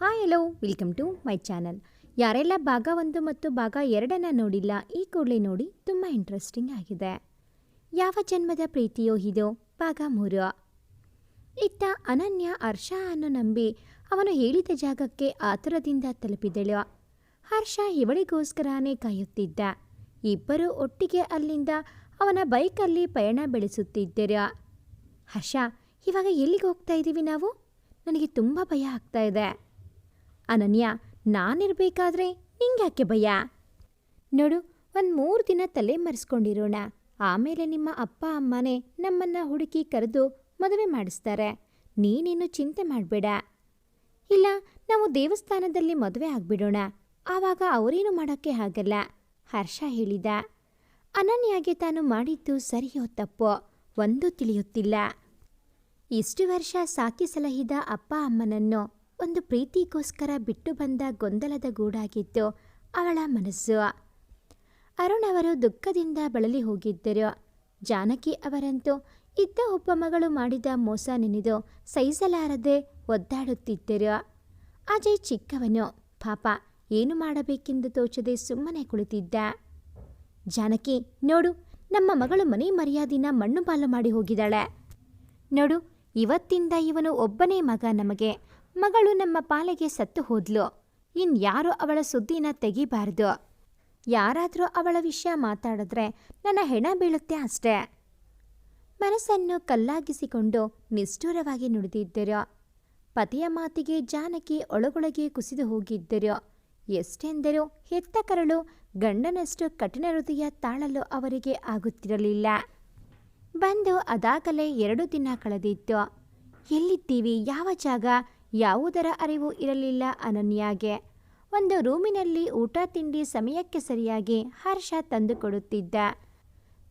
Hi hello welcome to my channel ಯಾರೆಲ್ಲ ಭಾಗ ಒಂದು ಮತ್ತು ಭಾಗ ಎರಡನ್ನು ನೋಡಿಲ್ಲ, ಈ ಕೂಡಲೇ ನೋಡಿ ತುಂಬ ಇಂಟ್ರೆಸ್ಟಿಂಗ್ ಆಗಿದೆ. ಯಾವ ಜನ್ಮದ ಪ್ರೀತಿಯೋ ಇದೋ ಭಾಗ ಮೂರು. ಇತ್ತ ಅನನ್ಯ ಹರ್ಷ ಅನ್ನು ನಂಬಿ ಅವನು ಹೇಳಿದ ಜಾಗಕ್ಕೆ ಆತುರದಿಂದ ತಲುಪಿದಳು. ಹರ್ಷ ಇವಳಿಗೋಸ್ಕರನೇ ಕಾಯುತ್ತಿದ್ದ. ಇಬ್ಬರು ಒಟ್ಟಿಗೆ ಅಲ್ಲಿಂದ ಅವನ ಬೈಕಲ್ಲಿ ಪಯಣ ಬೆಳೆಸುತ್ತಿದ್ದರು. ಹರ್ಷ, ಇವಾಗ ಎಲ್ಲಿಗೆ ಹೋಗ್ತಾ ಇದ್ದೀವಿ ನಾವು? ನನಗೆ ತುಂಬ ಭಯ ಆಗ್ತಾ ಇದೆ. ಅನನ್ಯ, ನಾನಿರ್ಬೇಕಾದ್ರೆ ನಿಂಗ್ಯಾಕೆ ಭಯ? ನೋಡು, ಒಂದು ಮೂರು ದಿನ ತಲೆ ಮರೆಸ್ಕೊಂಡಿರೋಣ. ಆಮೇಲೆ ನಿಮ್ಮ ಅಪ್ಪ, ಅಮ್ಮನೇ ನಮ್ಮನ್ನ ಹುಡುಕಿ ಕರೆದು ಮದುವೆ ಮಾಡಿಸ್ತಾರೆ. ನೀನೇನು ಚಿಂತೆ ಮಾಡಬೇಡ. ಇಲ್ಲ, ನಾವು ದೇವಸ್ಥಾನದಲ್ಲಿ ಮದುವೆ ಆಗ್ಬಿಡೋಣ. ಆವಾಗ ಅವರೇನು ಮಾಡೋಕ್ಕೆ ಆಗಲ್ಲ? ಹರ್ಷ ಹೇಳಿದ. ಅನನ್ಯಾಗೆ ತಾನು ಮಾಡಿದ್ದು ಸರಿಯೋ ತಪ್ಪೋ? ಒಂದೂ ತಿಳಿಯುತ್ತಿಲ್ಲ. ಇಷ್ಟು ವರ್ಷ ಸಾಕಿ ಸಲಹಿದ ಅಪ್ಪ, ಅಮ್ಮನನ್ನು ಒಂದು ಪ್ರೀತಿಗೋಸ್ಕರ ಬಿಟ್ಟು ಬಂದ ಗೊಂದಲದ ಗೂಡಾಗಿತ್ತು ಅವಳ ಮನಸ್ಸು. ಅರುಣ್ ಅವರು ದುಃಖದಿಂದ ಬಳಲಿ ಹೋಗಿದ್ದರು. ಜಾನಕಿ ಅವರಂತೂ ಇದ್ದ ಒಬ್ಬ ಮಗಳು ಮಾಡಿದ ಮೋಸ ನೆನೆದು ಸಹಿಸಲಾರದೆ ಒದ್ದಾಡುತ್ತಿದ್ದರು. ಅಜಯ್ ಚಿಕ್ಕವನು. ಪಾಪ, ಏನು ಮಾಡಬೇಕೆಂದು ತೋಚದೆ ಸುಮ್ಮನೆ ಕುಳಿತಿದ್ದ. ಜಾನಕಿ, ನೋಡು, ನಮ್ಮ ಮಗಳು ಮನೆ ಮರ್ಯಾದಿನ ಮಣ್ಣು ಪಾಲು ಮಾಡಿ ಹೋಗಿದ್ದಾಳೆ. ನೋಡು, ಇವತ್ತಿಂದ ಇವನು ಒಬ್ಬನೇ ಮಗ ನಮಗೆ. ಮಗಳು ನಮ್ಮ ಪಾಲೆಗೆ ಸತ್ತು ಹೋದ್ಲು. ಇನ್ಯಾರೂ ಅವಳ ಸುದ್ದಿನ ತೆಗಿಬಾರ್ದು. ಯಾರಾದರೂ ಅವಳ ವಿಷಯ ಮಾತಾಡಿದ್ರೆ ನನ್ನ ಹೆಣ ಬೀಳುತ್ತೆ ಅಷ್ಟೇ. ಮನಸ್ಸನ್ನು ಕಲ್ಲಾಗಿಸಿಕೊಂಡು ನಿಷ್ಠೂರವಾಗಿ ನುಡಿದಿದ್ದರು? ಪತಿಯ ಮಾತಿಗೆ ಜಾನಕಿ ಒಳಗೊಳಗೆ ಕುಸಿದು ಹೋಗಿದ್ದರು? ಎಷ್ಟೆಂದರೂ ಹೆತ್ತ ಕರಳು ಗಂಡನಷ್ಟು ಕಠಿಣ ಹೃದಯ ತಾಳಲು ಅವರಿಗೆ ಆಗುತ್ತಿರಲಿಲ್ಲ. ಬಂದು ಅದಾಗಲೇ ಎರಡು ದಿನ ಕಳೆದಿತ್ತು. ಎಲ್ಲಿದ್ದೀವಿ? ಯಾವ ಜಾಗ? ಯಾವುದರ ಅರಿವು ಇರಲಿಲ್ಲ ಅನನ್ಯಾಗೆ. ಒಂದು ರೂಮಿನಲ್ಲಿ ಊಟ ತಿಂಡಿ ಸಮಯಕ್ಕೆ ಸರಿಯಾಗಿ ಹರ್ಷ ತಂದುಕೊಡುತ್ತಿದ್ದ.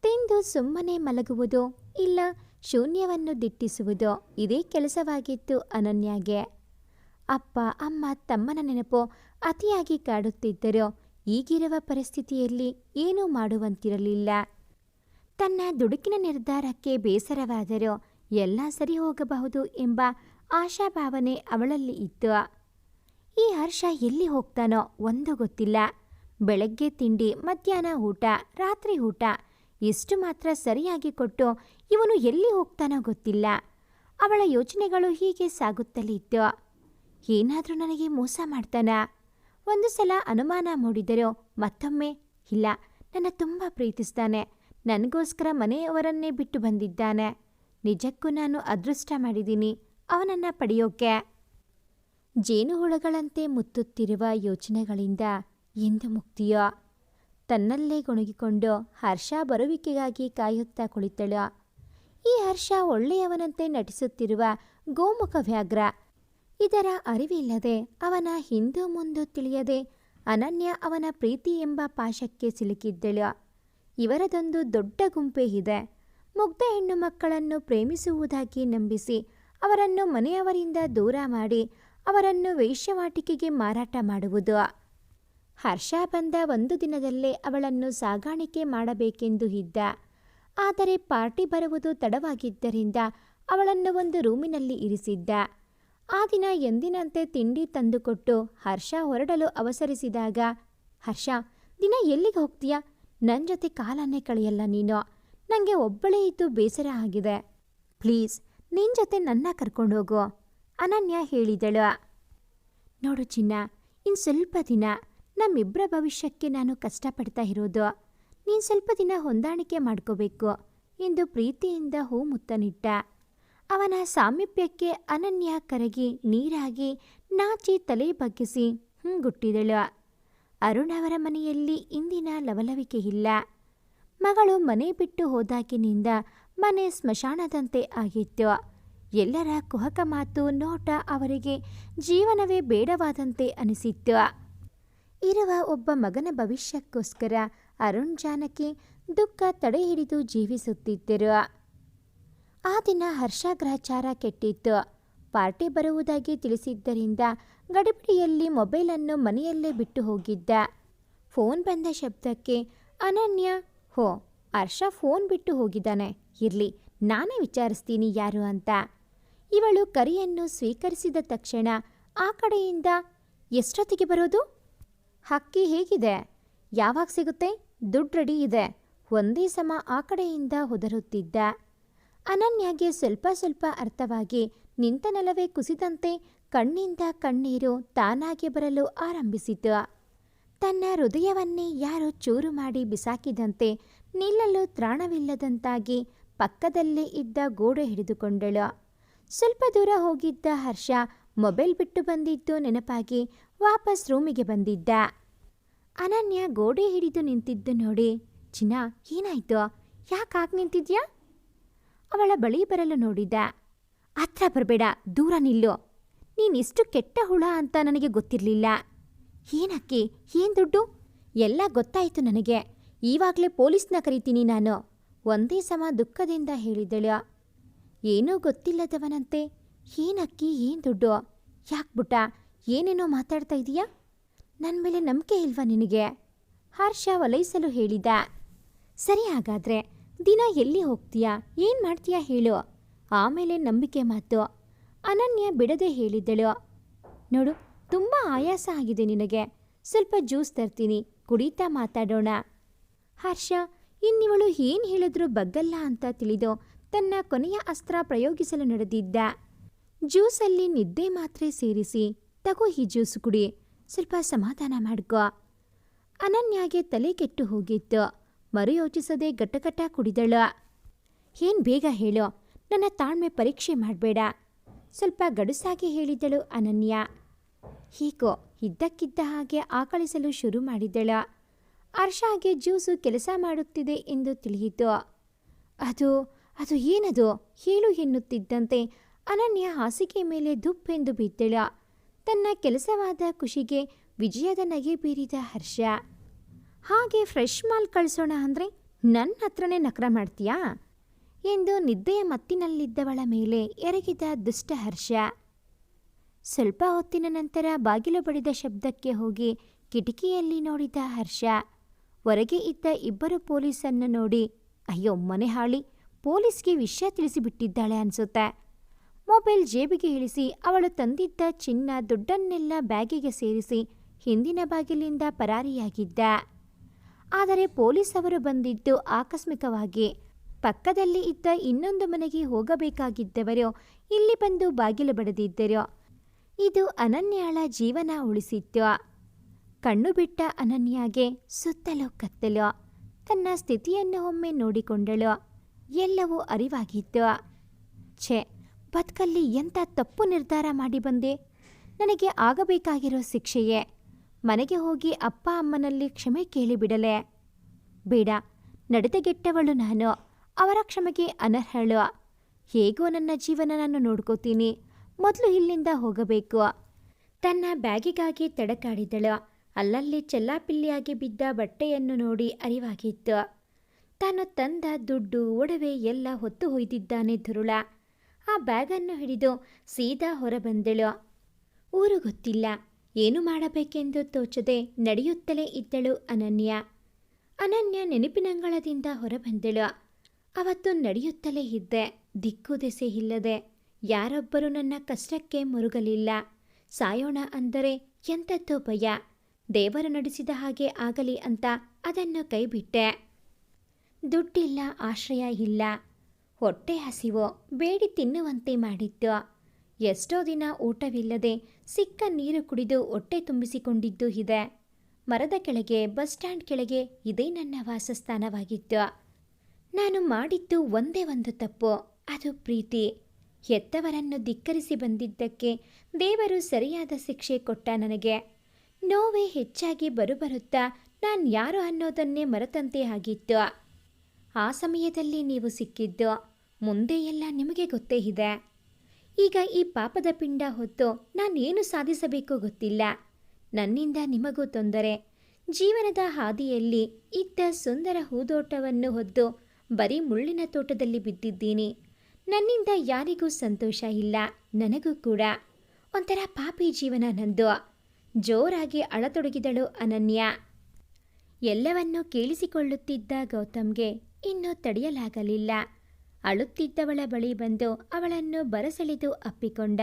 ತಿಂದು ಸುಮ್ಮನೆ ಮಲಗುವುದು ಇಲ್ಲ ಶೂನ್ಯವನ್ನು ದಿಟ್ಟಿಸುವುದು ಇದೇ ಕೆಲಸವಾಗಿತ್ತು ಅನನ್ಯಾಗೆ. ಅಪ್ಪ, ಅಮ್ಮ ತಮ್ಮನ ನೆನಪು ಅತಿಯಾಗಿ ಕಾಡುತ್ತಿದ್ದರು. ಈಗಿರುವ ಪರಿಸ್ಥಿತಿಯಲ್ಲಿ ಏನೂ ಮಾಡುವಂತಿರಲಿಲ್ಲ. ತನ್ನ ದುಡುಕಿನ ನಿರ್ಧಾರಕ್ಕೆ ಬೇಸರವಾದರೂ ಎಲ್ಲ ಸರಿ ಹೋಗಬಹುದು ಎಂಬ ಆಶಾಭಾವನೆ ಅವಳಲ್ಲಿ ಇತ್ತು. ಈ ಹರ್ಷ ಎಲ್ಲಿ ಹೋಗ್ತಾನೋ ಒಂದು ಗೊತ್ತಿಲ್ಲ. ಬೆಳಗ್ಗೆ ತಿಂಡಿ, ಮಧ್ಯಾಹ್ನ ಊಟ, ರಾತ್ರಿ ಊಟ, ಎಷ್ಟು ಮಾತ್ರ ಸರಿಯಾಗಿ ಕೊಟ್ಟು ಇವನು ಎಲ್ಲಿ ಹೋಗ್ತಾನೋ ಗೊತ್ತಿಲ್ಲ. ಅವಳ ಯೋಚನೆಗಳು ಹೀಗೆ ಸಾಗುತ್ತಲೇ ಇತ್ತು. ಏನಾದರೂ ನನಗೆ ಮೋಸ ಮಾಡ್ತಾನ? ಒಂದು ಸಲ ಅನುಮಾನ ಮೂಡಿದರೂ ಮತ್ತೊಮ್ಮೆ, ಇಲ್ಲ, ನನ್ನ ತುಂಬ ಪ್ರೀತಿಸ್ತಾನೆ. ನನಗೋಸ್ಕರ ಮನೆಯವರನ್ನೇ ಬಿಟ್ಟು ಬಂದಿದ್ದಾನೆ. ನಿಜಕ್ಕೂ ನಾನು ಅದೃಷ್ಟ ಮಾಡಿದ್ದೀನಿ. ಅವನನ್ನು ಪಡೆಯೋಕೆ. ಜೇನುಹುಳಗಳಂತೆ ಮುತ್ತುತ್ತಿರುವ ಯೋಚನೆಗಳಿಂದ ಎಂದು ಮುಕ್ತಿಯೋ. ತನ್ನಲ್ಲೇ ಗುಣಗಿಕೊಂಡು ಹರ್ಷ ಬರುವಿಕೆಗಾಗಿ ಕಾಯುತ್ತಾ ಕುಳಿತಳು. ಈ ಹರ್ಷ ಒಳ್ಳೆಯವನಂತೆ ನಟಿಸುತ್ತಿರುವ ಗೋಮುಖ ವ್ಯಾಘ್ರ. ಇದರ ಅರಿವಿಲ್ಲದೆ ಅವನ ಹಿಂದೂ ಮುಂದೂ ತಿಳಿಯದೆ ಅನನ್ಯ ಅವನ ಪ್ರೀತಿ ಎಂಬ ಪಾಶಕ್ಕೆ ಸಿಲುಕಿದ್ದಳು. ಇವರದೊಂದು ದೊಡ್ಡ ಗುಂಪೇ ಇದೆ. ಮುಗ್ಧ ಹೆಣ್ಣು ಮಕ್ಕಳನ್ನು ಪ್ರೇಮಿಸುವುದಾಗಿ ನಂಬಿಸಿ ಅವರನ್ನು ಮನೆಯವರಿಂದ ದೂರ ಮಾಡಿ ಅವರನ್ನು ವೇಶ್ಯವಾಟಿಕೆಗೆ ಮಾರಾಟ ಮಾಡುವುದು. ಹರ್ಷ ಬಂದ ಒಂದು ದಿನದಲ್ಲೇ ಅವಳನ್ನು ಸಾಗಾಣಿಕೆ ಮಾಡಬೇಕೆಂದು ಇದ್ದ. ಆದರೆ ಪಾರ್ಟಿ ಬರುವುದು ತಡವಾಗಿದ್ದರಿಂದ ಅವಳನ್ನು ಒಂದು ರೂಮಿನಲ್ಲಿ ಇರಿಸಿದ್ದ. ಆ ದಿನ ಎಂದಿನಂತೆ ತಿಂಡಿ ತಂದುಕೊಟ್ಟು ಹರ್ಷ ಹೊರಡಲು ಅವಸರಿಸಿದಾಗ, ಹರ್ಷ, ದಿನ ಎಲ್ಲಿಗೆ ಹೋಗ್ತೀಯ? ನನ್ನ ಜೊತೆ ಕಾಲನ್ನೇ ಕಳೆಯಲ್ಲ ನೀನು. ನನಗೆ ಒಬ್ಬಳೇ ಇದ್ದು ಬೇಸರ ಆಗಿದೆ. ಪ್ಲೀಸ್ ನಿನ್ನ ಜೊತೆ ನನ್ನ ಕರ್ಕೊಂಡೋಗು ಅನನ್ಯ ಹೇಳಿದಳು. ನೋಡು ಚಿನ್ನ ಇನ್ನು ಸ್ವಲ್ಪ ದಿನ ನಮ್ಮಿಬ್ಬರ ಭವಿಷ್ಯಕ್ಕೆ ನಾನು ಕಷ್ಟಪಡ್ತಾ ಇರೋದು. ನೀನು ಸ್ವಲ್ಪ ದಿನ ಹೊಂದಾಣಿಕೆ ಮಾಡ್ಕೋಬೇಕು ಎಂದು ಪ್ರೀತಿಯಿಂದ ಹೂ ಮುತ್ತನಿಟ್ಟ ಅವನ ಸಾಮೀಪ್ಯಕ್ಕೆ ಅನನ್ಯ ಕರಗಿ ನೀರಾಗಿ ನಾಚಿ ತಲೆ ಬಗ್ಗಿಸಿ ಹಿಂಗುಟ್ಟಿದಳು. ಅರುಣ್ ಅವರ ಮನೆಯಲ್ಲಿ ಇಂದಿನ ಲವಲವಿಕೆ ಇಲ್ಲ. ಮಗಳು ಮನೆ ಬಿಟ್ಟು ಹೋದಾಗಿನಿಂದ ಮನೆ ಸ್ಮಶಾನದಂತೆ ಆಗಿತ್ತು. ಎಲ್ಲರ ಕುಹಕ ಮಾತು ನೋಟ ಅವರಿಗೆ ಜೀವನವೇ ಬೇಡವಾದಂತೆ ಅನಿಸಿತ್ತು. ಇರುವ ಒಬ್ಬ ಮಗನ ಭವಿಷ್ಯಕ್ಕೋಸ್ಕರ ಅರುಣ್ ಜಾನಕಿ ದುಃಖ ತಡೆ ಹಿಡಿದು ಜೀವಿಸುತ್ತಿದ್ದರು. ಆ ದಿನ ಹರ್ಷಾಗ್ರಹಚಾರ ಕೆಟ್ಟಿತ್ತು. ಪಾರ್ಟಿ ಬರುವುದಾಗಿ ತಿಳಿಸಿದ್ದರಿಂದ ಗಡಿಬಿಡಿಯಲ್ಲಿ ಮೊಬೈಲನ್ನು ಮನೆಯಲ್ಲೇ ಬಿಟ್ಟು ಹೋಗಿದ್ದ. ಫೋನ್ ಬಂದ ಶಬ್ದಕ್ಕೆ, ಅನನ್ಯ, ಹೋ, ಹರ್ಷ ಫೋನ್ ಬಿಟ್ಟು ಹೋಗಿದ್ದಾನೆ. ಇರ್ಲಿ, ನಾನೇ ವಿಚಾರಿಸ್ತೀನಿ ಯಾರು ಅಂತ. ಇವಳು ಕರಿಯನ್ನು ಸ್ವೀಕರಿಸಿದ ತಕ್ಷಣ ಆ ಕಡೆಯಿಂದ, ಎಷ್ಟೊತ್ತಿಗೆ ಬರೋದು? ಹಕ್ಕಿ ಹೇಗಿದೆ? ಯಾವಾಗ ಸಿಗುತ್ತೆ? ದುಡ್ಡು ರೆಡಿ ಇದೆ. ಒಂದೇ ಸಮ ಆ ಕಡೆಯಿಂದ ಹೊದರುತ್ತಿದ್ದ ಅನನ್ಯಾಗೆ ಸ್ವಲ್ಪ ಸ್ವಲ್ಪ ಅರ್ಥವಾಗಿ ನಿಂತ ನೆಲವೇ ಕುಸಿದಂತೆ ಕಣ್ಣಿಂದ ಕಣ್ಣೀರು ತಾನಾಗೆ ಬರಲು ಆರಂಭಿಸಿತು. ತನ್ನ ಹೃದಯವನ್ನೇ ಯಾರೋ ಚೂರು ಮಾಡಿ ಬಿಸಾಕಿದಂತೆ ನಿಲ್ಲಲು ತ್ರಾಣವಿಲ್ಲದಂತಾಗಿ ಪಕ್ಕದಲ್ಲೇ ಇದ್ದ ಗೋಡೆ ಹಿಡಿದುಕೊಂಡಳು. ಸ್ವಲ್ಪ ದೂರ ಹೋಗಿದ್ದ ಹರ್ಷ ಮೊಬೈಲ್ ಬಿಟ್ಟು ಬಂದಿದ್ದು ನೆನಪಾಗಿ ವಾಪಸ್ ರೂಮಿಗೆ ಬಂದಿದ್ದ. ಅನನ್ಯ ಗೋಡೆ ಹಿಡಿದು ನಿಂತಿದ್ದು ನೋಡಿ, ಚಿನ್ನ, ಏನಾಯ್ತು? ಯಾಕಾಗಿ ನಿಂತಿದ್ಯಾ? ಅವಳ ಬಳಿ ಬರಲು ನೋಡಿದ್ದ ಹತ್ರ ಬರಬೇಡ, ದೂರ ನಿಲ್ಲು. ನೀನಿಷ್ಟು ಕೆಟ್ಟ ಹುಳ ಅಂತ ನನಗೆ ಗೊತ್ತಿರಲಿಲ್ಲ. ಏನಕ್ಕೆ, ಏನ್ ದುಡ್ಡು? ಎಲ್ಲ ಗೊತ್ತಾಯಿತು ನನಗೆ. ಈವಾಗಲೇ ಪೊಲೀಸ್ನ ಕರಿತೀನಿ ನಾನು. ಒಂದೇ ಸಮ ದುಃಖದಿಂದ ಹೇಳಿದಳು. ಏನೂ ಗೊತ್ತಿಲ್ಲದವನಂತೆ, ಏನಕ್ಕಿ, ಏನ್ ದುಡ್ಡು? ಯಾಕ್ಬಿಟ್ಟ ಏನೇನೋ ಮಾತಾಡ್ತಾ ಇದೀಯಾ? ನನ್ನ ಮೇಲೆ ನಂಬಿಕೆ ಇಲ್ವಾ ನಿನಗೆ? ಹರ್ಷ ಒಲೈಸಲು ಹೇಳಿದ. ಸರಿ ಹಾಗಾದ್ರೆ, ದಿನ ಎಲ್ಲಿ ಹೋಗ್ತೀಯಾ? ಏನು ಮಾಡ್ತೀಯಾ ಹೇಳು. ಆಮೇಲೆ ನಂಬಿಕೆ ಮಾತು. ಅನನ್ಯ ಬಿಡದೆ ಹೇಳಿದ್ದಳು ನೋಡು, ತುಂಬ ಆಯಾಸ ಆಗಿದೆ ನಿನಗೆ. ಸ್ವಲ್ಪ ಜ್ಯೂಸ್ ತರ್ತೀನಿ, ಕುಡಿತಾ ಮಾತಾಡೋಣ. ಹರ್ಷ ಇನ್ನಿವಳು ಏನು ಹೇಳಿದ್ರೂ ಬಗ್ಗಲ್ಲ ಅಂತ ತಿಳಿದು ತನ್ನ ಕೊನೆಯ ಅಸ್ತ್ರ ಪ್ರಯೋಗಿಸಲು ನಡೆದಿದ್ದ ಜ್ಯೂಸಲ್ಲಿ ನಿದ್ದೆ ಮಾತ್ರೆ ಸೇರಿಸಿ ತಗೋ ಈ ಜ್ಯೂಸ್ ಕುಡಿ, ಸ್ವಲ್ಪ ಸಮಾಧಾನ ಮಾಡ್ಕೋ. ಅನನ್ಯಾಗೆ ತಲೆ ಕೆಟ್ಟು ಹೋಗಿತ್ತು. ಮರುಯೋಚಿಸದೆ ಗಟ್ಟಗಟ್ಟ ಕುಡಿದಳು. ಏನ್ ಬೇಗ ಹೇಳು, ನನ್ನ ತಾಳ್ಮೆ ಪರೀಕ್ಷೆ ಮಾಡಬೇಡ, ಸ್ವಲ್ಪ ಗಡುಸಾಗಿ ಹೇಳಿದಳು ಅನನ್ಯ. ಹೀಗೋ, ಇದ್ದಕ್ಕಿದ್ದ ಹಾಗೆ ಆಕಳಿಸಲು ಶುರು ಮಾಡಿದಳು. ಹರ್ಷಾಗೆ ಜ್ಯೂಸು ಕೆಲಸ ಮಾಡುತ್ತಿದೆ ಎಂದು ತಿಳಿಯಿತು. ಅದು ಅದು ಏನದು? ಹೇಳು ಎನ್ನುತ್ತಿದ್ದಂತೆ ಅನನ್ಯ ಹಾಸಿಗೆ ಮೇಲೆ ದುಪ್ಪೆಂದು ಬಿದ್ದಳ. ತನ್ನ ಕೆಲಸವಾದ ಖುಷಿಗೆ ವಿಜಯದ ನಗೆ ಬೀರಿದ ಹರ್ಷ. ಹಾಗೆ ಫ್ರೆಶ್ ಮಾಲ್ ಕಳಿಸೋಣ ಅಂದರೆ ನನ್ನ ಹತ್ರನೇ ನಕರ ಮಾಡ್ತೀಯಾ? ಎಂದು ನಿದ್ದೆಯ ಮತ್ತಿನಲ್ಲಿದ್ದವಳ ಮೇಲೆ ಎರಗಿದ ದುಷ್ಟ ಹರ್ಷ. ಸ್ವಲ್ಪ ಹೊತ್ತಿನ ನಂತರ ಬಾಗಿಲು ಬಡಿದ ಶಬ್ದಕ್ಕೆ ಹೋಗಿ ಕಿಟಕಿಯಲ್ಲಿ ನೋಡಿದ ಹರ್ಷ. ಹೊರಗೆ ಇದ್ದ ಇಬ್ಬರು ಪೊಲೀಸನ್ನು ನೋಡಿ, ಅಯ್ಯೋ ಮನೆ ಹಾಳಿ ಪೊಲೀಸ್ಗೆ ವಿಷಯ ತಿಳಿಸಿಬಿಟ್ಟಿದ್ದಾಳೆ ಅನ್ಸುತ್ತೆ. ಮೊಬೈಲ್ ಜೇಬಿಗೆ ಇಳಿಸಿ, ಅವಳು ತಂದಿದ್ದ ಚಿನ್ನ ದುಡ್ಡನ್ನೆಲ್ಲ ಬ್ಯಾಗಿಗೆ ಸೇರಿಸಿ ಹಿಂದಿನ ಬಾಗಿಲಿಂದ ಪರಾರಿಯಾಗಿದ್ದ. ಆದರೆ ಪೊಲೀಸ್ ಅವರು ಬಂದಿದ್ದು ಆಕಸ್ಮಿಕವಾಗಿ. ಪಕ್ಕದಲ್ಲಿ ಇದ್ದ ಇನ್ನೊಂದು ಮನೆಗೆ ಹೋಗಬೇಕಾಗಿದ್ದವರು, ಇಲ್ಲಿ ಬಂದು ಬಾಗಿಲು ಬಡಿದಿದ್ದರು, ಇದು ಅನನ್ಯಾಳ ಜೀವನ ಉಳಿಸಿತ್ತು. ಕಣ್ಣು ಬಿಟ್ಟ ಅನನ್ಯಾಗೆ ಸುತ್ತಲೂ ಕತ್ತಲು. ತನ್ನ ಸ್ಥಿತಿಯನ್ನು ಒಮ್ಮೆ ನೋಡಿಕೊಂಡಳು. ಎಲ್ಲವೂ ಅರಿವಾಗಿತ್ತು. ಛೆ, ಬದುಕಲ್ಲಿ ಎಂಥ ತಪ್ಪು ನಿರ್ಧಾರ ಮಾಡಿ ಬಂದೆ? ನನಗೆ ಆಗಬೇಕಾಗಿರೋ ಶಿಕ್ಷೆಯೇ? ಮನೆಗೆ ಹೋಗಿ ಅಪ್ಪ ಅಮ್ಮನಲ್ಲಿ ಕ್ಷಮೆ ಕೇಳಿಬಿಡಲೆ. ಬೇಡ, ನಡೆದಗೆಟ್ಟವಳು ನಾನು. ಅವರ ಕ್ಷಮೆಗೆ ಅನರ್ಹಳು. ಹೇಗೋ ನನ್ನ ಜೀವನ ನಾನು ನೋಡ್ಕೋತೀನಿ. ಮೊದಲು ಇಲ್ಲಿಂದ ಹೋಗಬೇಕು. ತನ್ನ ಬ್ಯಾಗಿಗಾಗಿ ತಡಕಾಡಿದಳು. ಅಲ್ಲಲ್ಲಿ ಚೆಲ್ಲಾಪಿಲ್ಲಿಯಾಗಿ ಬಿದ್ದ ಬಟ್ಟೆಯನ್ನು ನೋಡಿ ಅರಿವಾಗಿತ್ತು. ತಾನು ತಂದ ದುಡ್ಡು, ಒಡವೆ ಎಲ್ಲ ಹೊತ್ತು ಹೊಯ್ದಿದ್ದಾನೆ ದುರುಳ ಆ ಬ್ಯಾಗನ್ನು ಹಿಡಿದು ಸೀದಾ ಹೊರಬಂದಳು. ಊರು ಗೊತ್ತಿಲ್ಲ. ಏನು ಮಾಡಬೇಕೆಂದು ತೋಚದೆ ನಡೆಯುತ್ತಲೇ ಇದ್ದಳು ಅನನ್ಯ. ಅನನ್ಯ ನೆನಪಿನಂಗಳದಿಂದ ಹೊರಬಂದಳು. ಅವತ್ತು ನಡೆಯುತ್ತಲೇ ಇದ್ದೆ. ದಿಕ್ಕು ದೆಸೆ ಇಲ್ಲದೆ. ಯಾರೊಬ್ಬರೂ ನನ್ನ ಕಷ್ಟಕ್ಕೆ ಮುರುಗಲಿಲ್ಲ. ಸಾಯೋಣ ಅಂದರೆ ಎಂಥದ್ದು ಭಯ. ದೇವರು ನಡೆಸಿದ ಹಾಗೆ ಆಗಲಿ ಅಂತ ಅದನ್ನು ಕೈಬಿಟ್ಟೆ. ದುಡ್ಡಿಲ್ಲ, ಆಶ್ರಯ ಇಲ್ಲ. ಹೊಟ್ಟೆ ಹಸಿವು, ಬೇಡಿ ತಿನ್ನುವಂತೆ ಮಾಡಿತ್ತು ಎಷ್ಟೋ ದಿನ ಊಟವಿಲ್ಲದೆ ಸಿಕ್ಕ ನೀರು ಕುಡಿದು ಹೊಟ್ಟೆ ತುಂಬಿಸಿಕೊಂಡಿದ್ದು ಇದೆ. ಮರದ ಕೆಳಗೆ, ಬಸ್ ಸ್ಟ್ಯಾಂಡ್ ಕೆಳಗೆ ಇದೇ ನನ್ನ ವಾಸಸ್ಥಾನವಾಗಿತ್ತು. ನಾನು ಮಾಡಿದ್ದು ಒಂದೇ ಒಂದು ತಪ್ಪು, ಅದು ಪ್ರೀತಿ. ಹೆತ್ತವರನ್ನು ಧಿಕ್ಕರಿಸಿ ಬಂದಿದ್ದಕ್ಕೆ ದೇವರು ಸರಿಯಾದ ಶಿಕ್ಷೆ ಕೊಟ್ಟ ನನಗೆ. ನೋವೇ ಹೆಚ್ಚಾಗಿ ಬರುಬರುತ್ತಾ ನಾನು ಯಾರು ಅನ್ನೋದನ್ನೇ ಮರೆತಂತೆ ಆಗಿತ್ತು. ಆ ಸಮಯದಲ್ಲಿ ನೀವು ಸಿಕ್ಕಿದ್ದು ಮುಂದೆ ಎಲ್ಲ ನಿಮಗೆ ಗೊತ್ತೇ ಇದೆ. ಈಗ ಈ ಪಾಪದ ಪಿಂಡ ಹೊತ್ತು ನಾನೇನು ಸಾಧಿಸಬೇಕು ಗೊತ್ತಿಲ್ಲ. ನನ್ನಿಂದ ನಿಮಗೂ ತೊಂದರೆ. ಜೀವನದ ಹಾದಿಯಲ್ಲಿ ಇದ್ದ ಸುಂದರ ಹೂದೋಟವನ್ನು ಹೊದ್ದು ಬರೀ ಮುಳ್ಳಿನ ತೋಟದಲ್ಲಿ ಬಿದ್ದಿದ್ದೀನಿ. ನನ್ನಿಂದ ಯಾರಿಗೂ ಸಂತೋಷ ಇಲ್ಲ, ನನಗೂ ಕೂಡ. ಒಂಥರ ಪಾಪಿ ಜೀವನ ನಂದು. ಜೋರಾಗಿ ಅಳತೊಡಗಿದಳು ಅನನ್ಯ. ಎಲ್ಲವನ್ನೂ ಕೇಳಿಸಿಕೊಳ್ಳುತ್ತಿದ್ದ ಗೌತಮ್ಗೆ ಇನ್ನೂ ತಡೆಯಲಾಗಲಿಲ್ಲ. ಅಳುತ್ತಿದ್ದವಳ ಬಳಿ ಬಂದು ಅವಳನ್ನು ಬರಸೆಳೆದು ಅಪ್ಪಿಕೊಂಡ.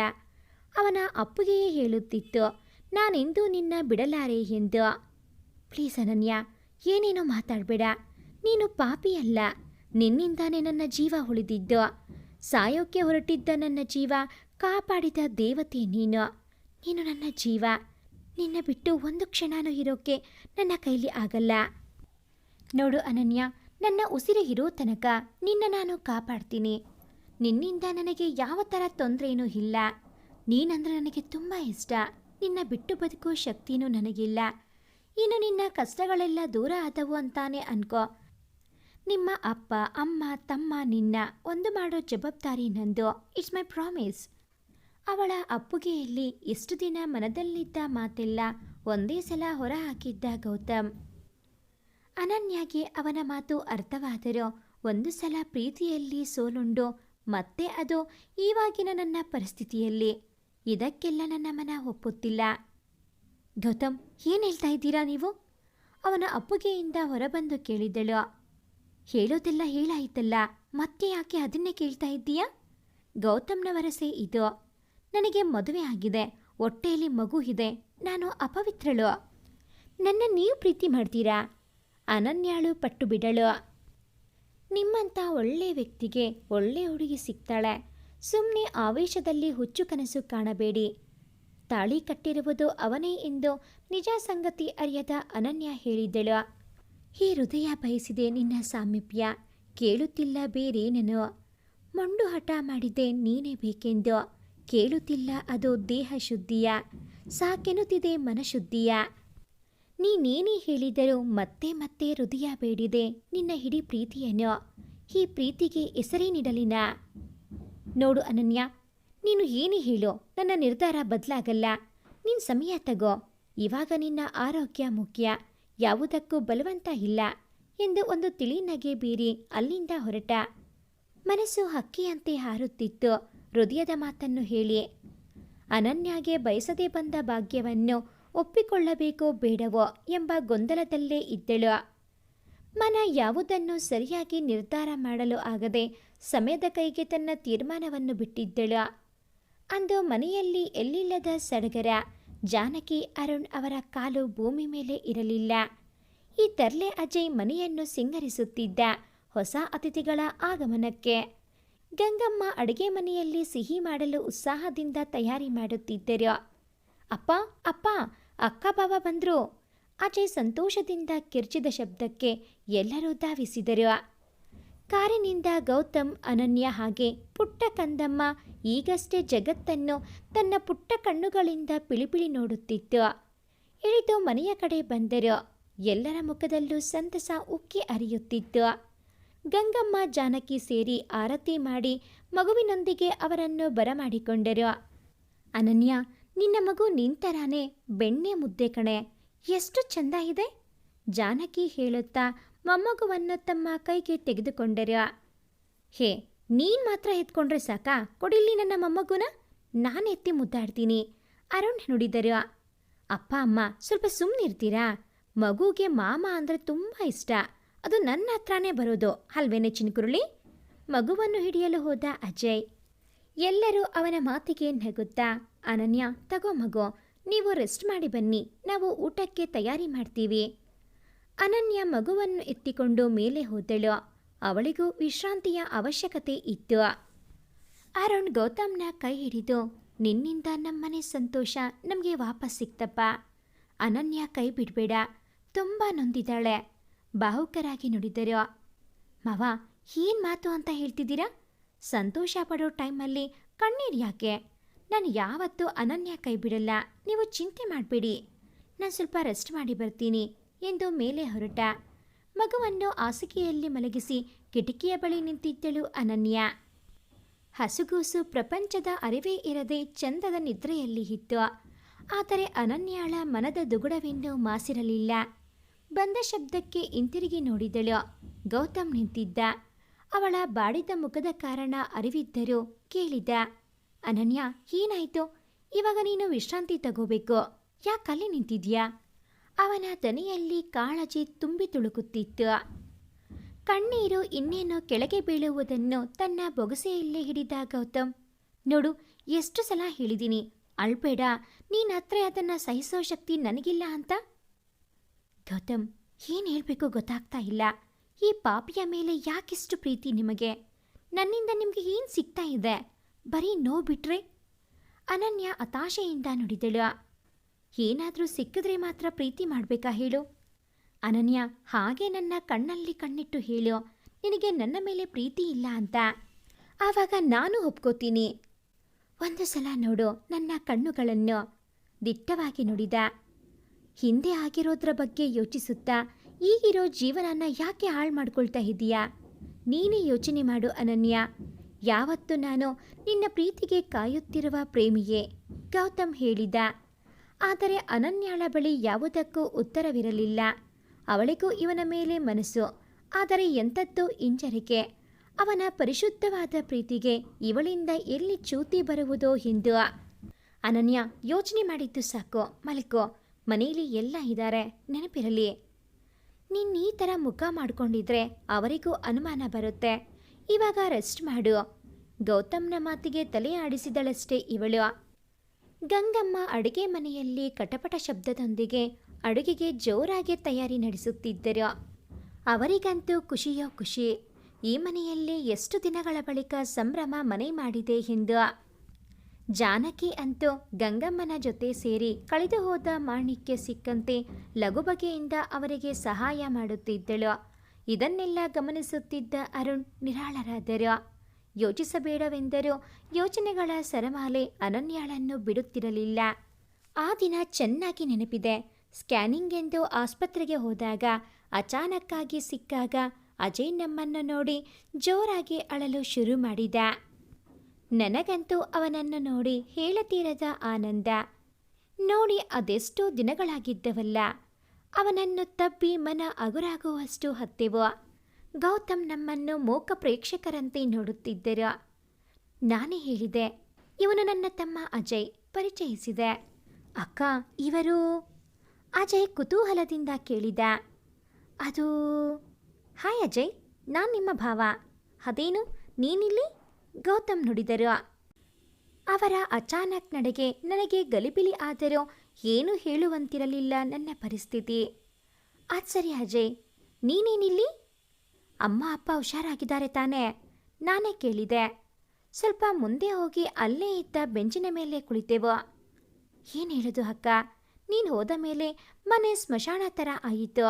ಅವನ ಅಪ್ಪುಗೆಯೇ ಹೇಳುತ್ತಿತ್ತು, ನಾನೆಂದೂ ನಿನ್ನ ಬಿಡಲಾರೆ ಎಂದು. ಪ್ಲೀಸ್ ಅನನ್ಯ, ಏನೇನೋ ಮಾತಾಡಬೇಡ. ನೀನು ಪಾಪಿಯಲ್ಲ ನಿನ್ನಿಂದಾನೇ ನನ್ನ ಜೀವ ಉಳಿದಿದ್ದು. ಸಾಯೋಕ್ಕೆ ಹೊರಟಿದ್ದ ನನ್ನ ಜೀವ, ಕಾಪಾಡಿದ ದೇವತೆ ನೀನು. ನೀನು ನನ್ನ ಜೀವ. ನಿನ್ನ ಬಿಟ್ಟು ಒಂದು ಕ್ಷಣನೂ ಇರೋಕ್ಕೆ ನನ್ನ ಕೈಲಿ ಆಗಲ್ಲ. ನೋಡು ಅನನ್ಯ, ನನ್ನ ಉಸಿರು ಇರೋ ತನಕ ನಿನ್ನ ನಾನು ಕಾಪಾಡ್ತೀನಿ. ನಿನ್ನಿಂದ ನನಗೆ ಯಾವ ಥರ ತೊಂದರೆಯೂ ಇಲ್ಲ. ನೀನಂದ್ರೆ ನನಗೆ ತುಂಬ ಇಷ್ಟ. ನಿನ್ನ ಬಿಟ್ಟು ಬದುಕೋ ಶಕ್ತಿನೂ ನನಗಿಲ್ಲ. ಇನ್ನು ನಿನ್ನ ಕಷ್ಟಗಳೆಲ್ಲ ದೂರ ಆದವು ಅಂತಾನೆ ಅನ್ಕೋ. ನಿಮ್ಮ ಅಪ್ಪ, ಅಮ್ಮ, ತಮ್ಮ ನಿನ್ನ ಒಂದು ಮಾಡೋ ಜವಾಬ್ದಾರಿ ನಂದು. ಇಟ್ಸ್ ಮೈ ಪ್ರಾಮಿಸ್ ಅವಳ ಅಪ್ಪುಗೆಯಲ್ಲಿ ಎಷ್ಟು ದಿನ ಮನದಲ್ಲಿದ್ದ ಮಾತೆಲ್ಲ ಒಂದೇ ಸಲ ಹೊರ ಹಾಕಿದ್ದ ಗೌತಮ್. ಅನನ್ಯಾಗೆ ಅವನ ಮಾತು ಅರ್ಥವಾದರೂ ಒಂದು ಸಲ ಪ್ರೀತಿಯಲ್ಲಿ ಸೋಲುಂಡು ಮತ್ತೆ ಅದು ಈವಾಗಿನ ನನ್ನ ಪರಿಸ್ಥಿತಿಯಲ್ಲಿ ಇದಕ್ಕೆಲ್ಲ ನನ್ನ ಮನ ಒಪ್ಪುತ್ತಿಲ್ಲ. ಗೌತಮ್, ಏನು ಹೇಳ್ತಾ ಇದ್ದೀರಾ ನೀವು? ಅವನ ಅಪ್ಪುಗೆಯಿಂದ ಹೊರಬಂದು ಕೇಳಿದಳು. ಹೇಳೋದೆಲ್ಲ ಹೇಳಾಯಿತಲ್ಲ, ಮತ್ತೆ ಯಾಕೆ ಅದನ್ನೇ ಕೇಳ್ತಾ ಇದ್ದೀಯಾ? ಗೌತಮ್ನ ವರಸೆ ಇದು. ನನಗೆ ಮದುವೆ ಆಗಿದೆ. ಹೊಟ್ಟೆಯಲ್ಲಿ ಮಗು ಇದೆ. ನಾನು ಅಪವಿತ್ರಳು. ನನ್ನ ನೀವು ಪ್ರೀತಿ ಮಾಡ್ತೀರಾ? ಅನನ್ಯಾಳು ಪಟ್ಟು ಬಿಡಳು ನಿಮ್ಮಂಥ ಒಳ್ಳೆ ವ್ಯಕ್ತಿಗೆ ಒಳ್ಳೆ ಹುಡುಗಿ ಸಿಗ್ತಾಳೆ. ಸುಮ್ಮನೆ ಆವೇಶದಲ್ಲಿ ಹುಚ್ಚು ಕನಸು ಕಾಣಬೇಡಿ. ತಾಳಿ ಕಟ್ಟಿರುವುದು ಅವನೇ ಎಂದು ನಿಜ ಸಂಗತಿ ಅರಿಯದ ಅನನ್ಯ ಹೇಳಿದ್ದಳು ಈ ಹೃದಯ ಬಯಸಿದೆ ನಿನ್ನ ಸಾಮೀಪ್ಯ. ಕೇಳುತ್ತಿಲ್ಲ ಬೇರೇನೋ ಮೊಂಡು ಹಠ ಮಾಡಿದೆ ನೀನೇ ಬೇಕೆಂದು. ಕೇಳುತ್ತಿಲ್ಲ ಅದು ದೇಹ ಶುದ್ಧಿಯ, ಸಾಕೆನ್ನುತ್ತಿದೆ ಮನಶುದ್ಧಿಯ. ನೀನೇನೇ ಹೇಳಿದರೂ ಮತ್ತೆ ಮತ್ತೆ ಹೃದಯ ಬೇಡಿದೆ ನಿನ್ನ ಹಿಡಿ ಪ್ರೀತಿಯನ್ನು. ಈ ಪ್ರೀತಿಗೆ ಹೆಸರೇ ನೀಡಲಿನ. ನೋಡು ಅನನ್ಯ, ನೀನು ಏನೇ ಹೇಳು ನನ್ನ ನಿರ್ಧಾರ ಬದಲಾಗಲ್ಲ. ನೀನು ಸಮಯ ತಗೋ, ಇವಾಗ ನಿನ್ನ ಆರೋಗ್ಯ ಮುಖ್ಯ, ಯಾವುದಕ್ಕೂ ಬಲವಂತ ಇಲ್ಲ ಎಂದು ಒಂದು ತಿಳಿ ನಗೆ ಬೀರಿ ಅಲ್ಲಿಂದ ಹೊರಟ. ಮನಸ್ಸು ಹಕ್ಕಿಯಂತೆ ಹಾರುತ್ತಿತ್ತು. ಹೃದಯದ ಮಾತನ್ನು ಹೇಳಿ ಅನನ್ಯಾಗೆ ಬಯಸದೆ ಬಂದ ಭಾಗ್ಯವನ್ನು ಒಪ್ಪಿಕೊಳ್ಳಬೇಕೋ ಬೇಡವೋ ಎಂಬ ಗೊಂದಲದಲ್ಲೇ ಇದ್ದಳು. ಮನ ಯಾವುದನ್ನು ಸರಿಯಾಗಿ ನಿರ್ಧಾರ ಮಾಡಲು ಆಗದೆ ಸಮಯದ ಕೈಗೆ ತನ್ನ ತೀರ್ಮಾನವನ್ನು ಬಿಟ್ಟಿದ್ದಳು. ಅಂದು ಮನೆಯಲ್ಲಿ ಎಲ್ಲಿಲ್ಲದ ಸಡಗರ, ಜಾನಕಿ, ಅರುಣ್ ಅವರ ಕಾಲು ಭೂಮಿ ಮೇಲೆ ಇರಲಿಲ್ಲ. ಈ ತರ್ಲೆ ಅಜಯ್ ಮನೆಯನ್ನು ಸಿಂಗರಿಸುತ್ತಿದ್ದ ಹೊಸ ಅತಿಥಿಗಳ ಆಗಮನಕ್ಕೆ. ಗಂಗಮ್ಮ ಅಡುಗೆ ಮನೆಯಲ್ಲಿ ಸಿಹಿ ಮಾಡಲು ಉತ್ಸಾಹದಿಂದ ತಯಾರಿ ಮಾಡುತ್ತಿದ್ದರು. ಅಪ್ಪ ಅಪ್ಪ, ಅಕ್ಕ ಬಾವ ಬಂದ್ರು. ಆಚೆ ಸಂತೋಷದಿಂದ ಕಿರ್ಚಿದ ಶಬ್ದಕ್ಕೆ ಎಲ್ಲರೂ ಧಾವಿಸಿದರು. ಕಾರಿನಿಂದ ಗೌತಮ್, ಅನನ್ಯ ಹಾಗೆ ಪುಟ್ಟ ಕಂದಮ್ಮ ಈಗಷ್ಟೇ ಜಗತ್ತನ್ನು ತನ್ನ ಪುಟ್ಟ ಕಣ್ಣುಗಳಿಂದ ಪಿಳಿಪಿಳಿ ನೋಡುತ್ತಿತ್ತು. ಇಳಿದು ಮನೆಯ ಕಡೆ ಬಂದರು. ಎಲ್ಲರ ಮುಖದಲ್ಲೂ ಸಂತಸ ಉಕ್ಕಿ ಹರಿಯುತ್ತಿತ್ತು ಗಂಗಮ್ಮ ಜಾನಕಿ ಸೇರಿ ಆರತಿ ಮಾಡಿ ಮಗುವಿನೊಂದಿಗೆ ಅವರನ್ನು ಬರಮಾಡಿಕೊಂಡರು. ಅನನ್ಯ, ನಿನ್ನ ಮಗು ನಿಂತರಾನೆ ಬೆಣ್ಣೆ ಮುದ್ದೆ ಕಣೆ. ಎಷ್ಟು ಚಂದ ಇದೆ. ಜಾನಕಿ ಹೇಳುತ್ತಾ ಮೊಮ್ಮಗುವನ್ನು ತಮ್ಮ ಕೈಗೆ ತೆಗೆದುಕೊಂಡರು. ಹೇ, ನೀನ್ ಮಾತ್ರ ಎತ್ಕೊಂಡ್ರೆ ಸಾಕಾ? ಕೊಡಿಲ್ಲಿ ನನ್ನ ಮೊಮ್ಮಗುನ? ನಾನು ಎತ್ತಿ ಮುದ್ದಾಡ್ತೀನಿ. ಅರುಣ್ ನುಡಿದರು. ಅಪ್ಪ, ಅಮ್ಮ, ಸ್ವಲ್ಪ ಸುಮ್ಮನಿರ್ತೀರಾ ಮಗುಗೆ ಮಾಮ ಅಂದ್ರೆ ತುಂಬಾ ಇಷ್ಟ. ಅದು ನನ್ನ ಹತ್ರನೇ ಬರೋದು, ಅಲ್ವೇನೆ ಚಿನ್ಕುರುಳಿ? ಮಗುವನ್ನು ಹಿಡಿಯಲು ಹೋದ ಅಜಯ್. ಎಲ್ಲರೂ ಅವನ ಮಾತಿಗೆ ನಗುತ್ತಾ, ಅನನ್ಯ, ತಗೋ ಮಗು, ನೀವು ರೆಸ್ಟ್ ಮಾಡಿ ಬನ್ನಿ, ನಾವು ಊಟಕ್ಕೆ ತಯಾರಿ ಮಾಡ್ತೀವಿ. ಅನನ್ಯ ಮಗುವನ್ನು ಎತ್ತಿಕೊಂಡು ಮೇಲೆ ಹೋದಳು. ಅವಳಿಗೂ ವಿಶ್ರಾಂತಿಯ ಅವಶ್ಯಕತೆ ಇತ್ತು. ಅರುಣ್ ಗೌತಮ್ನ ಕೈ ಹಿಡಿದು, ನಿನ್ನಿಂದ ನಮ್ಮನೆ ಸಂತೋಷ, ನಮಗೆ ವಾಪಸ್ ಸಿಕ್ತಪ್ಪ. ಅನನ್ಯ ಕೈ ಬಿಡಬೇಡ, ತುಂಬ ನೊಂದಿದ್ದಾಳೆ. ಬಾಹುಕರಾಗಿ ನುಡಿದರು ಮಾವ, ಏನ್ ಮಾತು ಅಂತ ಹೇಳ್ತಿದ್ದೀರಾ? ಸಂತೋಷ ಪಡೋ ಟೈಮಲ್ಲಿ ಕಣ್ಣೀರು ಯಾಕೆ? ನಾನು ಯಾವತ್ತೂ ಅನನ್ಯ ಕೈ ಬಿಡಲ್ಲ. ನೀವು ಚಿಂತೆ ಮಾಡಬೇಡಿ. ನಾನು ಸ್ವಲ್ಪ ರೆಸ್ಟ್ ಮಾಡಿ ಬರ್ತೀನಿ ಎಂದು ಮೇಲೆ ಹೊರಟ. ಮಗುವನ್ನು ಹಾಸಿಗೆಯಲ್ಲಿ ಮಲಗಿಸಿ ಕಿಟಕಿಯ ಬಳಿ ನಿಂತಿದ್ದಳು ಅನನ್ಯ. ಹಸುಗೂಸು ಪ್ರಪಂಚದ ಅರಿವೇ ಇರದೆ ಚಂದದ ನಿದ್ರೆಯಲ್ಲಿ ಇತ್ತು. ಆದರೆ ಅನನ್ಯಾಳ ಮನದ ದುಗುಡವೆಂದು ಮಾಸಿರಲಿಲ್ಲ. ಬಂದ ಶಬ್ದಕ್ಕೆ ಹಿಂತಿರುಗಿ ನೋಡಿದಳು. ಗೌತಮ್ ನಿಂತಿದ್ದ. ಅವಳ ಬಾಡಿದ ಮುಖದ ಕಾರಣ ಅರಿವಿದ್ದರೂ ಕೇಳಿದ. ಅನನ್ಯ, ಏನಾಯ್ತು? ಇವಾಗ ನೀನು ವಿಶ್ರಾಂತಿ ತಗೋಬೇಕು. ಯಾಕಲ್ಲಿ ನಿಂತಿದ್ಯಾ? ಅವನ ದನಿಯಲ್ಲಿ ಕಾಳಜಿ ತುಂಬಿ ತುಳುಕುತ್ತಿತ್ತು. ಕಣ್ಣೀರು ಇನ್ನೇನೋ ಕೆಳಗೆ ಬೀಳುವುದನ್ನು ತನ್ನ ಬೊಗಸೆಯಲ್ಲೇ ಹಿಡಿದ ಗೌತಮ್. ನೋಡು, ಎಷ್ಟು ಸಲ ಹೇಳಿದ್ದೀನಿ ಅಳ್ಬೇಡ. ನೀನತ್ರ ಅದನ್ನು ಸಹಿಸೋ ಶಕ್ತಿ ನನಗಿಲ್ಲ ಅಂತ? ಗೌತಮ್, ಏನ್ ಹೇಳಬೇಕು ಗೊತ್ತಾಗ್ತಾ ಇಲ್ಲ. ಈ ಪಾಪಿಯ ಮೇಲೆ ಯಾಕಿಷ್ಟು ಪ್ರೀತಿ ನಿಮಗೆ? ನನ್ನಿಂದ ನಿಮಗೆ ಏನು ಸಿಗ್ತಾ ಇದೆ? ಬರೀ ನೋವು ಬಿಟ್ರೆ? ಅನನ್ಯ ಹತಾಶೆಯಿಂದ ನುಡಿದಳು. ಏನಾದರೂ ಸಿಕ್ಕಿದ್ರೆ ಮಾತ್ರ ಪ್ರೀತಿ ಮಾಡಬೇಕಾ ಹೇಳು? ಅನನ್ಯ, ಹಾಗೆ ನನ್ನ ಕಣ್ಣಲ್ಲಿ ಕಣ್ಣಿಟ್ಟು ಹೇಳು. ನಿನಗೆ ನನ್ನ ಮೇಲೆ ಪ್ರೀತಿ ಇಲ್ಲ ಅಂತ. ಆವಾಗ ನಾನು ಒಪ್ಕೋತೀನಿ. ಒಂದು ಸಲ ನೋಡು ನನ್ನ ಕಣ್ಣುಗಳನ್ನು ದಿಟ್ಟವಾಗಿ ನುಡಿದ. ಹಿಂದೆ ಆಗಿರೋದ್ರ ಬಗ್ಗೆ ಯೋಚಿಸುತ್ತಾ, ಈಗಿರೋ ಜೀವನನ ಯಾಕೆ ಹಾಳು ಮಾಡ್ಕೊಳ್ತಾ ಇದೀಯಾ ನೀನೇ ಯೋಚನೆ ಮಾಡು ಅನನ್ಯ. ಯಾವತ್ತು ನಾನು ನಿನ್ನ ಪ್ರೀತಿಗೆ ಕಾಯುತ್ತಿರುವ ಪ್ರೇಮಿಯೇ, ಗೌತಮ್ ಹೇಳಿದ. ಆದರೆ ಅನನ್ಯಾಳ ಬಳಿ ಯಾವುದಕ್ಕೂ ಉತ್ತರವಿರಲಿಲ್ಲ. ಅವಳಿಗೂ ಇವನ ಮೇಲೆ ಮನಸ್ಸು, ಆದರೆ ಎಂಥದ್ದು ಇಂಜರಿಕೆ ಅವನ ಪರಿಶುದ್ಧವಾದ ಪ್ರೀತಿಗೆ ಇವಳಿಂದ ಎಲ್ಲಿ ಚ್ಯೂತಿ ಬರುವುದೋ ಹಿಂದು. ಅನನ್ಯ, ಯೋಚನೆ ಮಾಡಿದ್ದು ಸಾಕು, ಮಲಿಕೋ. ಮನೆಯಲ್ಲಿ ಎಲ್ಲ ಇದ್ದಾರೆ ನೆನಪಿರಲಿ. ನೀನು ಈ ಥರ ಮುಖ ಮಾಡ್ಕೊಂಡಿದ್ರೆ ಅವರಿಗೂ ಅನುಮಾನ ಬರುತ್ತೆ. ಇವಾಗ ರೆಸ್ಟ್ ಮಾಡು. ಗೌತಮ್ನ ಮಾತಿಗೆ ತಲೆ ಆಡಿಸಿದಳಷ್ಟೇ ಇವಳು. ಗಂಗಮ್ಮ ಅಡುಗೆ ಮನೆಯಲ್ಲಿ ಕಟಪಟ ಶಬ್ದದೊಂದಿಗೆ ಅಡುಗೆಗೆ ಜೋರಾಗಿ ತಯಾರಿ ನಡೆಸುತ್ತಿದ್ದರು. ಅವರಿಗಂತೂ ಖುಷಿಯೋ ಖುಷಿ. ಈ ಮನೆಯಲ್ಲಿ ಎಷ್ಟು ದಿನಗಳ ಬಳಿಕ ಸಂಭ್ರಮ ಮನೆ ಮಾಡಿದೆ ಎಂದು ಜಾನಕಿ ಅಂತೂ ಗಂಗಮ್ಮನ ಜೊತೆ ಸೇರಿ ಕಳೆದು ಹೋದ ಮಾಣಿಕ್ಯ ಸಿಕ್ಕಂತೆ ಲಘುಬಗೆಯಿಂದ ಅವರಿಗೆ ಸಹಾಯ ಮಾಡುತ್ತಿದ್ದಳು. ಇದನ್ನೆಲ್ಲ ಗಮನಿಸುತ್ತಿದ್ದ ಅರುಣ್ ನಿರಾಳರಾದರು. ಯೋಚಿಸಬೇಡವೆಂದರೂ ಯೋಚನೆಗಳ ಸರಮಾಲೆ ಅನನ್ಯಾಳನ್ನು ಬಿಡುತ್ತಿರಲಿಲ್ಲ. ಆ ದಿನ ಚೆನ್ನಾಗಿ ನೆನಪಿದೆ. ಸ್ಕ್ಯಾನಿಂಗ್ ಎಂದು ಆಸ್ಪತ್ರೆಗೆ ಹೋದಾಗ ಅಚಾನಕ್ಕಾಗಿ ಸಿಕ್ಕಾಗ ಅಜಯ್ ನಮ್ಮನ್ನು ನೋಡಿ ಜೋರಾಗಿ ಅಳಲು ಶುರು ಮಾಡಿದ. ನನಗಂತೂ ಅವನನ್ನು ನೋಡಿ ಹೇಳತೀರದ ಆನಂದ. ನೋಡಿ ಅದೆಷ್ಟೋ ದಿನಗಳಾಗಿದ್ದವಲ್ಲ, ಅವನನ್ನು ತಬ್ಬಿ ಮನ ಅಗುರಾಗುವಷ್ಟು ಹತ್ತೆವು ಗೌತಮ್ ನಮ್ಮನ್ನು ಮೂಕ ಪ್ರೇಕ್ಷಕರಂತೆ ನೋಡುತ್ತಿದ್ದರು. ನಾನೇ ಹೇಳಿದೆ, ಇವನು ನನ್ನ ತಮ್ಮ ಅಜಯ್ ಪರಿಚಯಿಸಿದೆ. ಅಕ್ಕ, ಇವರು? ಅಜಯ್ ಕುತೂಹಲದಿಂದ ಕೇಳಿದ. ಅದು, ಹಾಯ್ ಅಜಯ್, ನಾನು ನಿಮ್ಮ ಭಾವ. ಅದೇನು, ನೀನಿಲ್ಲಿ? ಗೌತಮ್ ನುಡಿದರು. ಅವರ ಅಚಾನಕ್ ನಡೆಗೆ ನನಗೆ ಗಲಿಬಿಲಿ ಆದರೂ ಏನು ಹೇಳುವಂತಿರಲಿಲ್ಲ ನನ್ನ ಪರಿಸ್ಥಿತಿ. ಆಶ್ಚರ್ಯ ಅಜಯ್, ನೀನೇನಿಲ್ಲಿ? ಅಮ್ಮ, ಅಪ್ಪ ಹುಷಾರಾಗಿದ್ದಾರೆ ತಾನೇ? ನಾನೇ ಕೇಳಿದೆ. ಸ್ವಲ್ಪ ಮುಂದೆ ಹೋಗಿ ಅಲ್ಲೇ ಇದ್ದ ಬೆಂಚಿನ ಮೇಲೆ ಕುಳಿತೆವು. ಏನು ಹೇಳೋದು ಅಕ್ಕ? ನೀನು ಹೋದ ಮೇಲೆ ಮನೆ ಸ್ಮಶಾನ ಥರ ಆಯಿತು.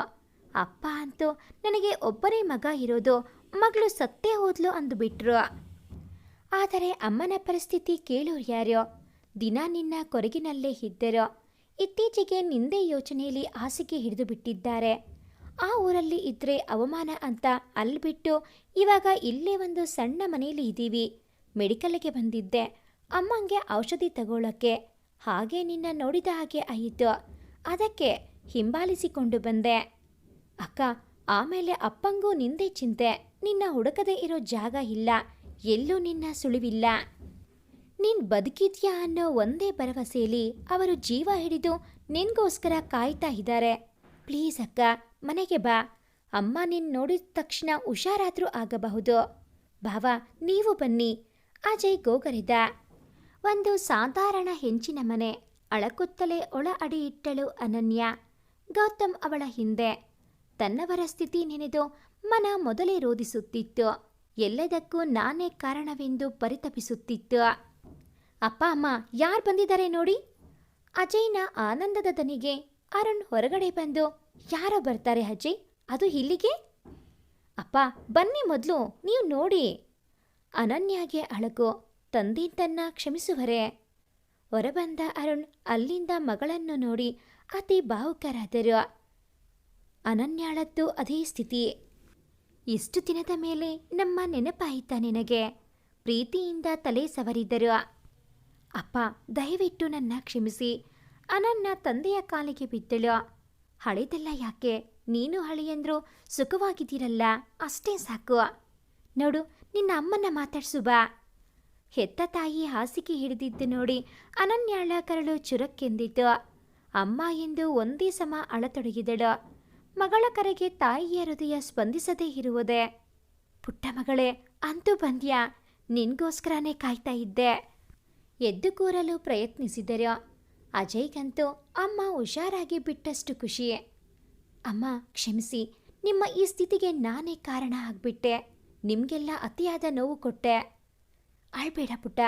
ಅಪ್ಪ ಅಂತೂ ನನಗೆ ಒಬ್ಬರೇ ಮಗ ಇರೋದು ಮಗಳು ಸತ್ತೇ ಹೋದ್ಲು ಅಂದುಬಿಟ್ರು. ಆದರೆ ಅಮ್ಮನ ಪರಿಸ್ಥಿತಿ ಕೇಳೋರು ಯಾರೋ? ದಿನ ನಿನ್ನ ಕೊರಗಿನಲ್ಲೇ ಇದ್ದರೋ? ಇತ್ತೀಚೆಗೆ ನಿಂದೆ ಯೋಚನೆಯಲ್ಲಿ ಹಾಸಿಗೆ ಹಿಡಿದು ಬಿಟ್ಟಿದ್ದಾರೆ. ಆ ಊರಲ್ಲಿ ಇದ್ರೆ ಅವಮಾನ ಅಂತ ಅಲ್ಲಿ ಬಿಟ್ಟು ಇವಾಗ ಇಲ್ಲೇ ಒಂದು ಸಣ್ಣ ಮನೆಯಲ್ಲಿ ಇದ್ದೀವಿ. ಮೆಡಿಕಲ್ಗೆ ಬಂದಿದ್ದೆ. ಅಮ್ಮಂಗೆ ಔಷಧಿ ತಗೊಳ್ಳೋಕ್ಕೆ ಹಾಗೆ ನಿನ್ನ ನೋಡಿದ ಹಾಗೆ ಆಯಿತು. ಅದಕ್ಕೆ ಹಿಂಬಾಲಿಸಿಕೊಂಡು ಬಂದೆ. ಅಕ್ಕ, ಆಮೇಲೆ ಅಪ್ಪಂಗೂ ನಿಂದೆ ಚಿಂತೆ. ನಿನ್ನ ಹುಡುಕದೇ ಇರೋ ಜಾಗ ಇಲ್ಲ. ಎಲ್ಲೂ ನಿನ್ನ ಸುಳಿವಿಲ್ಲ. ನೀನ್ ಬದುಕಿದ್ಯಾ ಅನ್ನೋ ಒಂದೇ ಭರವಸೆಯಲ್ಲಿ ಅವರು ಜೀವ ಹಿಡಿದು ನಿನ್ಗೋಸ್ಕರ ಕಾಯ್ತಾ ಇದ್ದಾರೆ. ಪ್ಲೀಸ್ ಅಕ್ಕ, ಮನೆಗೆ ಬಾ. ಅಮ್ಮ ನಿನ್ ನೋಡಿದ ತಕ್ಷಣ ಹುಷಾರಾದ್ರೂ ಆಗಬಹುದು. ಭಾವ, ನೀವು ಬನ್ನಿ. ಅಜಯ್ ಗೋಗರಿದ. ಒಂದು ಸಾಧಾರಣ ಹೆಂಚಿನ ಮನೆ. ಅಳಕುತ್ತಲೇ ಒಳ ಅಡಿ ಇಟ್ಟಳು ಅನನ್ಯ. ಗೌತಮ್ ಅವಳ ಹಿಂದೆ. ತನ್ನವರ ಸ್ಥಿತಿ ನೆನೆದು ಮನ ಮೊದಲೇ ರೋಧಿಸುತ್ತಿತ್ತು ಎಲ್ಲದಕ್ಕೂ ನಾನೇ ಕಾರಣವೆಂದು ಪರಿತಪಿಸುತ್ತಿತ್ತು ಅಪ್ಪ, ಅಮ್ಮ, ಯಾರು ಬಂದಿದ್ದಾರೆ ನೋಡಿ? ಅಜಯ್ನ ಆನಂದದ ದನಿಗೆ ಅರುಣ್ ಹೊರಗಡೆ ಬಂದು, ಯಾರೋ ಬರ್ತಾರೆ ಅಜಯ್? ಅದು ಇಲ್ಲಿಗೆ? ಅಪ್ಪ, ಬನ್ನಿ ಮೊದಲು, ನೀವು ನೋಡಿ. ಅನನ್ಯಾಗೆ ಅಳಗು ತಂದೆ ತನ್ನ ಕ್ಷಮಿಸುವರೆ. ಹೊರಬಂದ ಅರುಣ್ ಅಲ್ಲಿಂದ ಮಗಳನ್ನು ನೋಡಿ ಅತಿ ಭಾವುಕರಾದರು. ಅನನ್ಯಾಳದ್ದು ಅದೇ ಸ್ಥಿತಿ. ಇಷ್ಟು ದಿನದ ಮೇಲೆ ನಮ್ಮ ನೆನಪಾಯಿತಾ ನಿನಗೆ? ಪ್ರೀತಿಯಿಂದ ತಲೆ ಸವರಿದರು. ಅಪ್ಪ, ದಯವಿಟ್ಟು ನನ್ನ ಕ್ಷಮಿಸಿ. ಅನನ್ನ ತಂದೆಯ ಕಾಲಿಗೆ ಬಿದ್ದಳು. ಹಳೆದಲ್ಲ ಯಾಕೆ? ನೀನು ಹಳೆಯಂದ್ರು ಸುಖವಾಗಿದ್ದೀರಲ್ಲ? ಅಷ್ಟೇ ಸಾಕು. ನೋಡು, ನಿನ್ನ ಅಮ್ಮನ್ನ ಮಾತಾಡಿಸು ಬಾ. ಹೆತ್ತ ತಾಯಿ ಹಾಸಿಗೆ ಹಿಡಿದಿದ್ದು ನೋಡಿ ಅನನ್ಯಾಳ ಕರಳು ಚುರಕ್ಕೆಂದಿತು ಅಮ್ಮ ಎಂದು ಒಂದೇ ಸಮ ಅಳತೊಡಗಿದಳು. ಮಗಳ ಕರೆಗೆ ತಾಯಿಯ ಹೃದಯ ಸ್ಪಂದಿಸದೇ ಇರುವುದೇ? ಪುಟ್ಟ ಮಗಳೇ, ಅಂತೂ ಬಂದ್ಯಾ? ನಿನ್ಗೋಸ್ಕರನೇ ಕಾಯ್ತಾ ಇದ್ದೆ. ಎದ್ದು ಕೂರಲು ಪ್ರಯತ್ನಿಸಿದರು ಅಜಯ್ಗಂತೂ ಅಮ್ಮ ಹುಷಾರಾಗಿ ಬಿಟ್ಟಷ್ಟು ಖುಷಿ. ಅಮ್ಮ, ಕ್ಷಮಿಸಿ. ನಿಮ್ಮ ಈ ಸ್ಥಿತಿಗೆ ನಾನೇ ಕಾರಣ ಆಗ್ಬಿಟ್ಟೆ. ನಿಮಗೆಲ್ಲ ಅತಿಯಾದ ನೋವು ಕೊಟ್ಟೆ. ಅಳ್ಬೇಡ ಪುಟ್ಟ,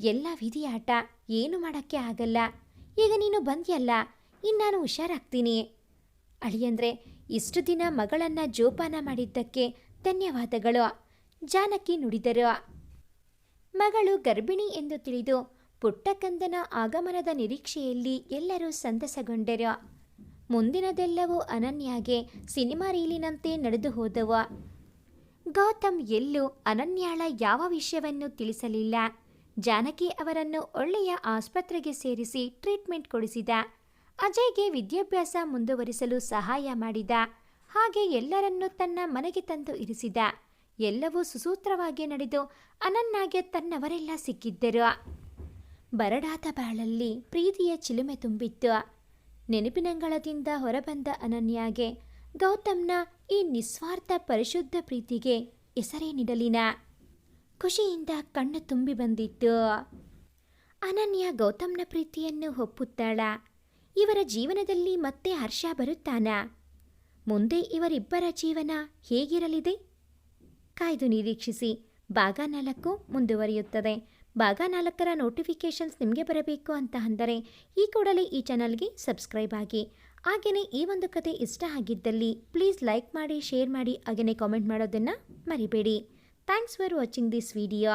ಎಲ್ಲ ವಿಧಿಯಾಟ, ಏನು ಮಾಡೋಕ್ಕೆ ಆಗಲ್ಲ. ಈಗ ನೀನು ಬಂದ್ಯಲ್ಲ ಇನ್ನಾನು ಹುಷಾರಾಗ್ತೀನಿ. ಅಳಿಯಂದ್ರೆ ಇಷ್ಟು ದಿನ ಮಗಳನ್ನ ಜೋಪಾನ ಮಾಡಿದ್ದಕ್ಕೆ ಧನ್ಯವಾದಗಳು. ಜಾನಕಿ ನುಡಿದರು. ಮಗಳು ಗರ್ಭಿಣಿ ಎಂದು ತಿಳಿದು ಪುಟ್ಟಕಂದನ ಆಗಮನದ ನಿರೀಕ್ಷೆಯಲ್ಲಿ ಎಲ್ಲರೂ ಸಂತಸಗೊಂಡರು. ಮುಂದಿನದೆಲ್ಲವೂ ಅನನ್ಯಾಗೆ ಸಿನಿಮಾ ರೀಲಿನಂತೆ ನಡೆದು ಹೋದವು. ಗೌತಮ್ ಎಲ್ಲೂ ಅನನ್ಯಾಳ ಯಾವ ವಿಷಯವನ್ನು ತಿಳಿಸಲಿಲ್ಲ. ಜಾನಕಿ ಅವರನ್ನು ಒಳ್ಳೆಯ ಆಸ್ಪತ್ರೆಗೆ ಸೇರಿಸಿ ಟ್ರೀಟ್ಮೆಂಟ್ ಕೊಡಿಸಿದ. ಅಜಯ್ಗೆ ವಿದ್ಯಾಭ್ಯಾಸ ಮುಂದುವರಿಸಲು ಸಹಾಯ ಮಾಡಿದ. ಹಾಗೆ ಎಲ್ಲರನ್ನೂ ತನ್ನ ಮನೆಗೆ ತಂದು ಇರಿಸಿದ. ಎಲ್ಲವೂ ಸುಸೂತ್ರವಾಗಿ ನಡೆದು ಅನನ್ಯಾಗೆ ತನ್ನವರೆಲ್ಲ ಸಿಕ್ಕಿದ್ದರು. ಬರಡಾದ ಬಾಳಲ್ಲಿ ಪ್ರೀತಿಯ ಚಿಲುಮೆ ತುಂಬಿತ್ತು. ನೆನಪಿನಂಗಳದಿಂದ ಹೊರಬಂದ ಅನನ್ಯಾಗೆ ಗೌತಮ್ನ ಈ ನಿಸ್ವಾರ್ಥ ಪರಿಶುದ್ಧ ಪ್ರೀತಿಗೆ ಹೆಸರೇ ನೀಡಲಿನ. ಖುಷಿಯಿಂದ ಕಣ್ಣು ತುಂಬಿ ಬಂದಿತ್ತು. ಅನನ್ಯ ಗೌತಮ್ನ ಪ್ರೀತಿಯನ್ನು ಒಪ್ಪುತ್ತಾಳ. ಇವರ ಜೀವನದಲ್ಲಿ ಮತ್ತೆ ಹರ್ಷ ಬರುತ್ತಾನಾ? ಮುಂದೆ ಇವರಿಬ್ಬರ ಜೀವನ ಹೇಗಿರಲಿದೆ? ಕಾಯ್ದು ನಿರೀಕ್ಷಿಸಿ. ಭಾಗ ನಾಲ್ಕು ಮುಂದುವರಿಯುತ್ತದೆ. ಭಾಗ ನಾಲ್ಕರ ನೋಟಿಫಿಕೇಷನ್ಸ್ ನಿಮಗೆ ಬರಬೇಕು ಅಂತ ಅಂದರೆ ಈ ಕೂಡಲೇ ಈ ಚಾನಲ್ಗೆ ಸಬ್ಸ್ಕ್ರೈಬ್ ಆಗಿ. ಹಾಗೆಯೇ ಈ ಒಂದು ಕತೆ ಇಷ್ಟ ಆಗಿದ್ದಲ್ಲಿ ಪ್ಲೀಸ್ ಲೈಕ್ ಮಾಡಿ, ಶೇರ್ ಮಾಡಿ ಹಾಗೆಯೇ ಕಾಮೆಂಟ್ ಮಾಡೋದನ್ನು ಮರಿಬೇಡಿ. Thanks for watching this video.